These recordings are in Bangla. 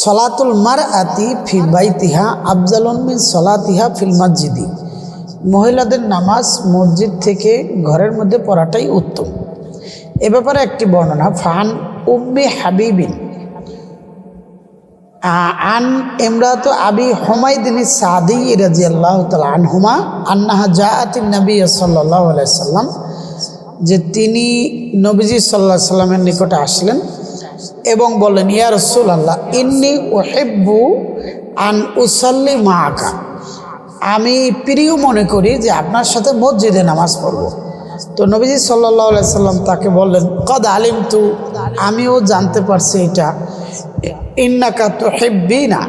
সলাতুল মার আতি ফি বাইতিহা আফজালুন মিন সলাতিহা ফিল মসজিদি। মহিলাদের নামাজ মসজিদ থেকে ঘরের মধ্যে পড়াটাই উত্তম। এ ব্যাপারে একটি বর্ণনা, ফান উম্মে হাবিবিন আন ইমরাত আবি হুমায়দিনী সাদি রাজি আল্লাহ তালা আনহুমা আন্নাহা জা জাআতিন নবী সাল্লাহ সাল্লাম, যে তিনি নবীজি সাল্লাহ সাল্লামের নিকটে আসলেন। এবং বললেন, ইয়া রসুল আল্লাহ ইন্নি ওহেব্বু আন উসাল্লি মা আকা আমি প্রিয় মনে করি যে আপনার সাথে মসজিদে নামাজ পড়ব। তো নবীজি সাল্লাহ সাল্লাম তাকে বললেন, কদ আলিম তু আমিও জানতে পারছি এটা। ইন্নাকা তো হেব্বি না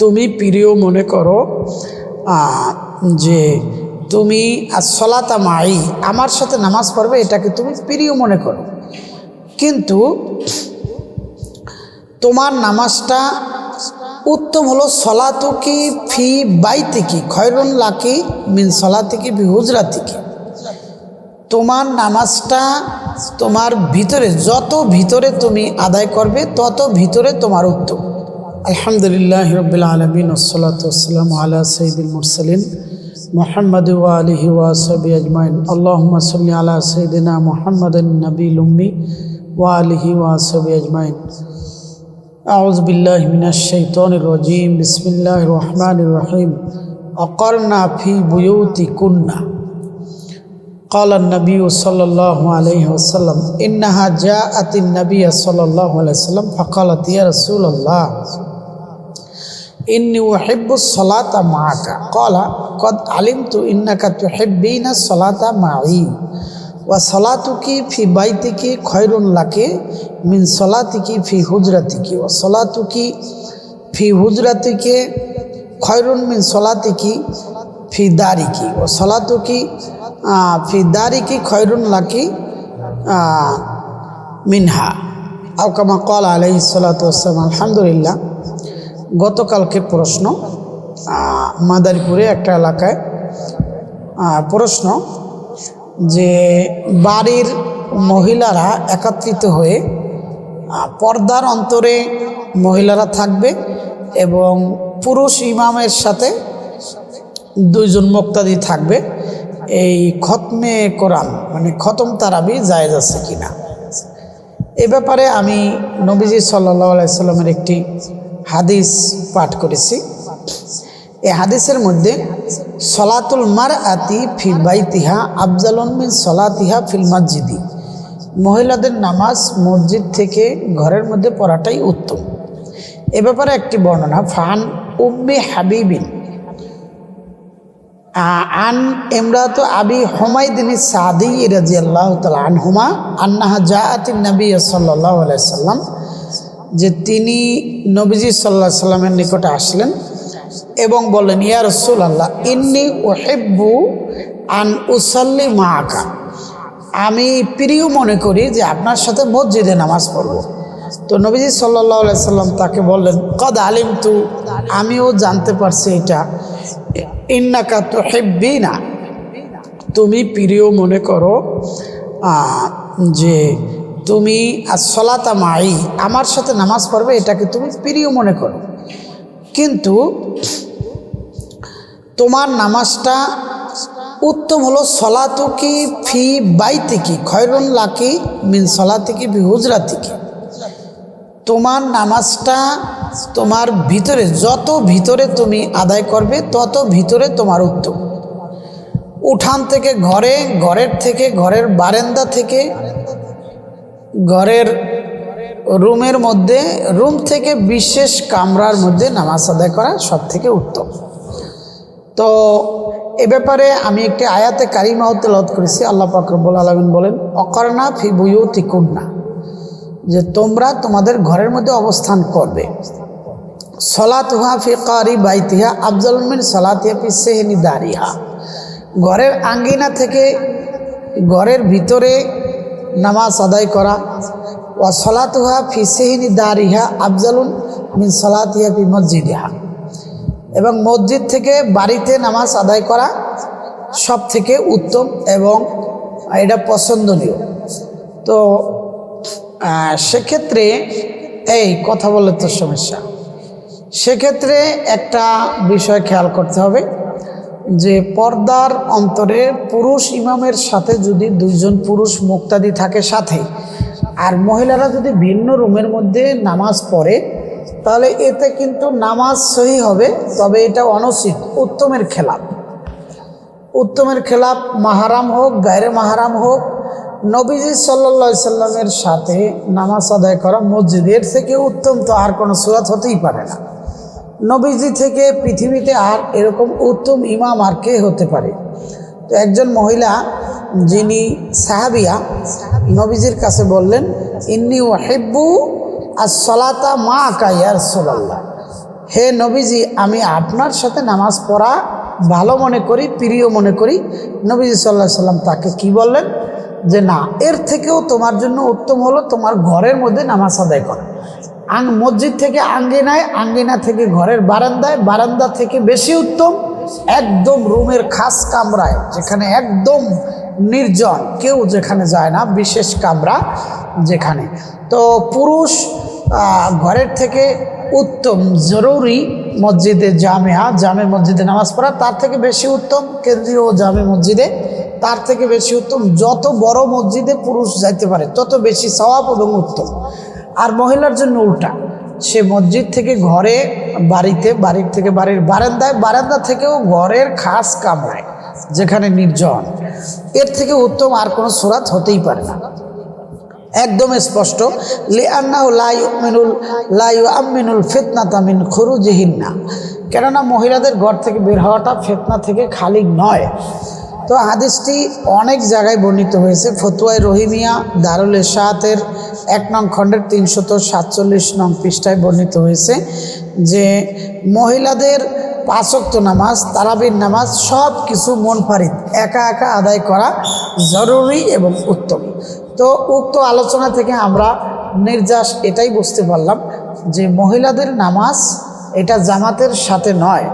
তুমি প্রিয় মনে করো যে তুমি সলাতা মাই, আমার সাথে নামাজ পড়বে, এটাকে তুমি প্রিয় মনে করো। কিন্তু তোমার নামাজটা উত্তম হলো সলাতুকি ফি বাইতিকি, খয়রুন লাকি মিন সলাতিকি ফি হুজরাতিকি। তোমার নামাজটা তোমার ভিতরে, যত ভিতরে তুমি আদায় করবে, তত ভিতরে তোমার উত্তম। আলহামদুলিল্লাহ রবিল আলমিন ওসলাতাম আলা সঈদুল মুরসলিন মোহাম্মদ আলহি ওয়াসবি আজমাইন। আল্লাহ সাল্লি আলা সঈদিনা মোহাম্মদ নবী লুম্মি وآله وصحبه أجمعين أعوذ بالله من الشيطان الرجيم بسم الله الرحمن الرحيم أقرنا في بيوتكن قال النبي صلى الله عليه وسلم إنها جاءت النبي صلى الله عليه وسلم فقالت يا رسول الله إني أحب الصلاة معك قال قد علمت إنك تحبين الصلاة معي ওয়া সলাতুকি ফি বাইতিকি লাকে মিন সলাতিকি ফি হুজরাতিকি। ওয়া সলাতুকি ফি হুজরাতিকে খয়রুন মিন সলাতিকি ফি দারিকি। ও সলাতুকি ফি দারিকি খয়রুন লাকি মিনহা। আউকামা কল আলহি সালাতাম আলহামদুলিল্লাহ। গতকালকে প্রশ্ন মাদারীপুরে একটা এলাকায় প্রশ্ন যে বাড়ির মহিলারা একত্রিত হয়ে পর্দার অন্তরে মহিলারা থাকবে এবং পুরুষ ইমামের সাথে দুইজন মুক্তাদি থাকবে। এই খতমে কোরআন মানে খতম তারাবি জায়েজ আছে কিনা? এ ব্যাপারে আমি নবীজি সাল্লাহ সাল্লামের একটি হাদিস পাঠ করেছি। এই হাদিসের মধ্যে, সলাতুল মার আতি ফি বাইতিহা আফজালুন মিন সলাতিহা ফিল মসজিদি। মহিলাদের নামাজ মসজিদ থেকে ঘরের মধ্যে পড়াটাই উত্তম। এ ব্যাপারে একটি বর্ণনা, ফান উম্মে হাবিবিন। আন ইমরাত আবি হুমায়দিনী সাদি রাজি আল্লাহ তালা আনহুমা আন্নাহা জাআতিন নবী সাল্লাহ সাল্লাম, যে তিনি নবীজি সাল্লাহ সাল্লামের নিকটে আসলেন। এবং বললেন, ইয়া রসুল আল্লাহ ইন্নি ওহেব্বু আন উসাল্লি মা আকা আমি প্রিয় মনে করি যে আপনার সাথে মসজিদে নামাজ পড়ব। তো নবীজি সাল্লাহ সাল্লাম তাকে বললেন, কদ আলিম তু আমিও জানতে পারছি এটা। ইন্নাকা তো হেব্বি না তুমি প্রিয় মনে করো যে তুমি সলাতা মাই। আমার সাথে নামাজ পড়বে, এটাকে তুমি প্রিয় মনে করো। কিন্তু তোমার নামাজটা উত্তম হলো সলাতুকি ফি বাইতিকি খয়রুন লাকি মিন সলাতিকি ফি হুজরাতিকি তোমার নামাজটা তোমার ভিতরে, যত ভিতরে তুমি আদায় করবে, তত ভিতরে তোমার উত্তম। উঠান থেকে ঘরে, ঘরের থেকে, ঘরের বারেন্দা থেকে, ঘরের রুমের মধ্যে, রুম থেকে বিশেষ কামরার মধ্যে নামাজ আদায় করা সব থেকে উত্তম। তো এ ব্যাপারে আমি একটি আয়াতে কারিমাও তেলত করেছি, আল্লাহ পাকরবুল আলমিন বলেন, অকর্ণা ফি বুয়ুতি কুন্না যে তোমরা তোমাদের ঘরের মধ্যে অবস্থান করবে। সলাতুহা ফি কারি বাইতিহা আফজল মিন সলাতিহা ফি সেহনি দারিহা ঘরের আঙ্গিনা থেকে ঘরের ভিতরে নামাজ আদায় করা। ও সলাতুহা ফি সেহনি দারিহা আফজালুন মিন সলাতিহা ফি মসজিদিহা এবং মসজিদ থেকে বাড়িতে নামাজ আদায় করা সব থেকে উত্তম এবং এটা পছন্দনীয়। তো সেক্ষেত্রে, এই কথা বললে তো সমস্যা। সেক্ষেত্রে একটা বিষয় খেয়াল করতে হবে যে পর্দার অন্তরে পুরুষ ইমামের সাথে যদি দুইজন পুরুষ মুক্তাদি থাকে সাথে, আর মহিলারা যদি ভিন্ন রুমের মধ্যে নামাজ পড়ে তাহলে এতে কিন্তু নামাজ সহি হবে, তবে এটা অনুচিত উত্তমের খেলাপ। উত্তমের খেলাপ মাহারাম হোক, গায়রে মাহারাম হোক, নবীজি সাল্লা সাল্লামের সাথে নামাজ আদায় করা মসজিদের থেকে উত্তম তো আর কোনো সুরাত হতেই পারে না। নবীজি থেকে পৃথিবীতে আর এরকম উত্তম ইমাম আর কে হতে পারে? তো একজন মহিলা যিনি সাহাবিয়া, নবীজির কাছে বললেন, ইন্নি ওয়াহিব্বু আর সলাতা মা কাইয়ার সোলাল্লাহ হে নবীজি, আমি আপনার সাথে নামাজ পড়া ভালো মনে করি, প্রিয় মনে করি। নবীজি সাল্লাহ সাল্লাম তাকে কি বললেন? যে, না, এর থেকেও তোমার জন্য উত্তম হলো তোমার ঘরের মধ্যে নামাজ আদায় করা। আং, মসজিদ থেকে আঙ্গিনায়, আঙ্গিনা থেকে ঘরের বারান্দায়, বারান্দা থেকে বেশি উত্তম, একদম রুমের খাস কামরায়, যেখানে একদম নির্জন, কেউ যেখানে যায় না, বিশেষ কামরা যেখানে। তো পুরুষ ঘরের থেকে উত্তম, জরুরি মসজিদে জামেয়া জামে মসজিদে নামাজ পড়া, তার থেকে বেশি উত্তম কেন্দ্রীয় জামে মসজিদে, তার থেকে বেশি উত্তম যত বড় মসজিদে পুরুষ যাইতে পারে, তত বেশি সওয়াব এবং উত্তম। আর মহিলার জন্য উল্টা, সে মসজিদ থেকে ঘরে বাড়িতে, বাড়ির থেকে বাড়ির বারান্দায়, বারান্দা থেকেও ঘরের খাস কামরায়, যেখানে নির্জন, এর থেকে উত্তম আর কোনো সুরাত হতেই পারে না। একদম স্পষ্ট, লিআন্নাহু লা ইউমিনুল, লা ইউআমিনুল ফিতনাতা মিন খুরুজিহিন্না। কেননা মহিলাদের ঘর থেকে বের হওয়াটা ফেতনা থেকে খালি নয়। তো হাদিসটি অনেক জায়গায় বর্ণিত হয়েছে। ফতুয়ায় রহিমিয়া দারুল এশাহাতের এক নং খণ্ডের তিনশত সাতচল্লিশ নং পৃষ্ঠায় বর্ণিত হয়েছে যে মহিলাদের পাঁচক্ত নামাজ, তারাবির নামাজ সব কিছু মন ফারিদ, একা একা আদায় করা জরুরি এবং উত্তম। তো উক্ত আলোচনা থেকে আমরা নির্যাস এটাই বুঝতে পারলাম যে মহিলাদের নামাজ এটা জামাতের সাথে নয়।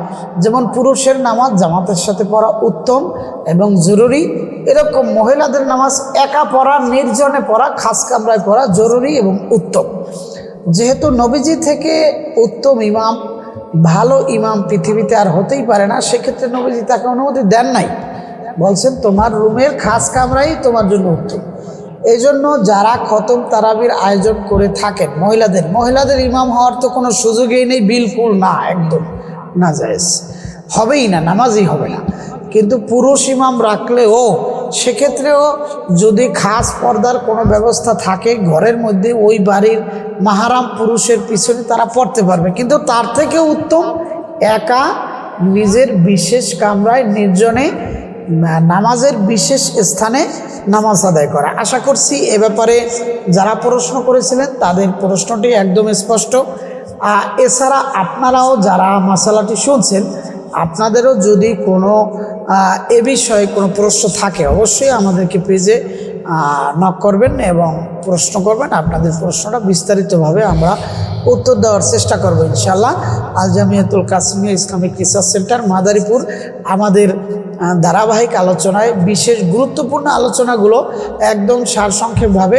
যেমন পুরুষের নামাজ জামাতের সাথে পড়া উত্তম এবং জরুরি। এরকম মহিলাদের নামাজ একা পড়া, নির্জনে পড়া, খাস কামরায় পড়া জরুরি এবং উত্তম। যেহেতু নবীজি থেকে উত্তম ইমাম, ভালো ইমাম পৃথিবীতে আর হতেই পারে না, সেক্ষেত্রে নবীজি তাকে অনুমতি দেন নাই। বলছেন, তোমার রুমের খাস কামরাই তোমার জন্য উত্তম। এই জন্য যারা খতম তারাবির আয়োজন করে থাকেন মহিলাদের মহিলাদের ইমাম হওয়ার তো কোনো সুযোগই নেই, বিলকুল না, একদম না যায়জ হবেই না, নামাজই হবে না। কিন্তু পুরুষ ইমাম রাখলেও সেক্ষেত্রেও যদি খাস পর্দার কোনো ব্যবস্থা থাকে ঘরের মধ্যে, ওই বাড়ির মাহারাম পুরুষের পিছনে তারা পড়তে পারবে। কিন্তু তার থেকে উত্তম, একা নিজের বিশেষ কামরায় নির্জনে নামাজের বিশেষ স্থানে নামাজ আদায় করা। আশা করছি এ ব্যাপারে যারা প্রশ্ন করেছিলেন, তাদের প্রশ্নটি একদম স্পষ্ট। আর এছাড়া আপনারাও যারা মশালাটি শুনছেন, আপনাদেরও যদি কোনো এ বিষয়ে কোনো প্রশ্ন থাকে, অবশ্যই আমাদেরকে পেজে নক করবেন এবং প্রশ্ন করবেন। আপনাদের প্রশ্নটা বিস্তারিতভাবে আমরা উত্তর দেওয়ার চেষ্টা করব ইনশাল্লাহ Al Jamiatul Qasimia Islamic research centre, Madaripur. আমাদের ধারাবাহিক আলোচনায় বিশেষ গুরুত্বপূর্ণ আলোচনাগুলো একদম সারসংক্ষেপভাবে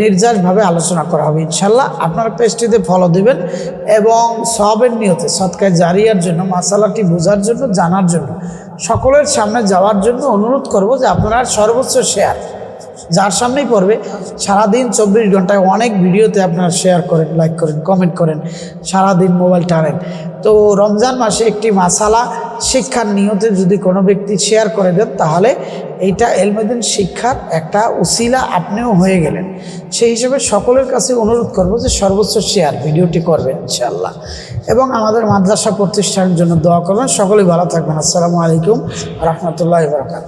নির্যাসভাবে আলোচনা করা হবে ইনশাল্লাহ আপনারা পেজটিতে ফলো দেবেন এবং সবের নিয়তে সৎকায় জারিয়ার জন্য মশালাটি বোঝার জন্য, জানার জন্য, সকলের সামনে যাওয়ার জন্য অনুরোধ করব যে আপনারা সর্বোচ্চ শেয়ার যার সামনেই পড়বে, সারাদিন চব্বিশ ঘন্টায় অনেক ভিডিওতে আপনারা শেয়ার করেন লাইক করেন কমেন্ট করেন, সারাদিন মোবাইল টানেন। তো রমজান মাসে একটি মাসালা শিক্ষার নিয়তে যদি কোনো ব্যক্তি শেয়ার করে দেন, তাহলে এইটা এলমেদিন শিক্ষার একটা উসিলা আপনিও হয়ে গেলেন। সেই হিসেবে সকলের কাছে অনুরোধ করব যে সর্বোচ্চ শেয়ার ভিডিওটি করবেন, ইনশাআল্লাহ। এবং আমাদের মাদ্রাসা প্রতিষ্ঠানের জন্য দোয়া করবেন। সকলেই ভালো থাকবেন। আসসালামু আলাইকুম। রহমতুল্লাহ বরকাত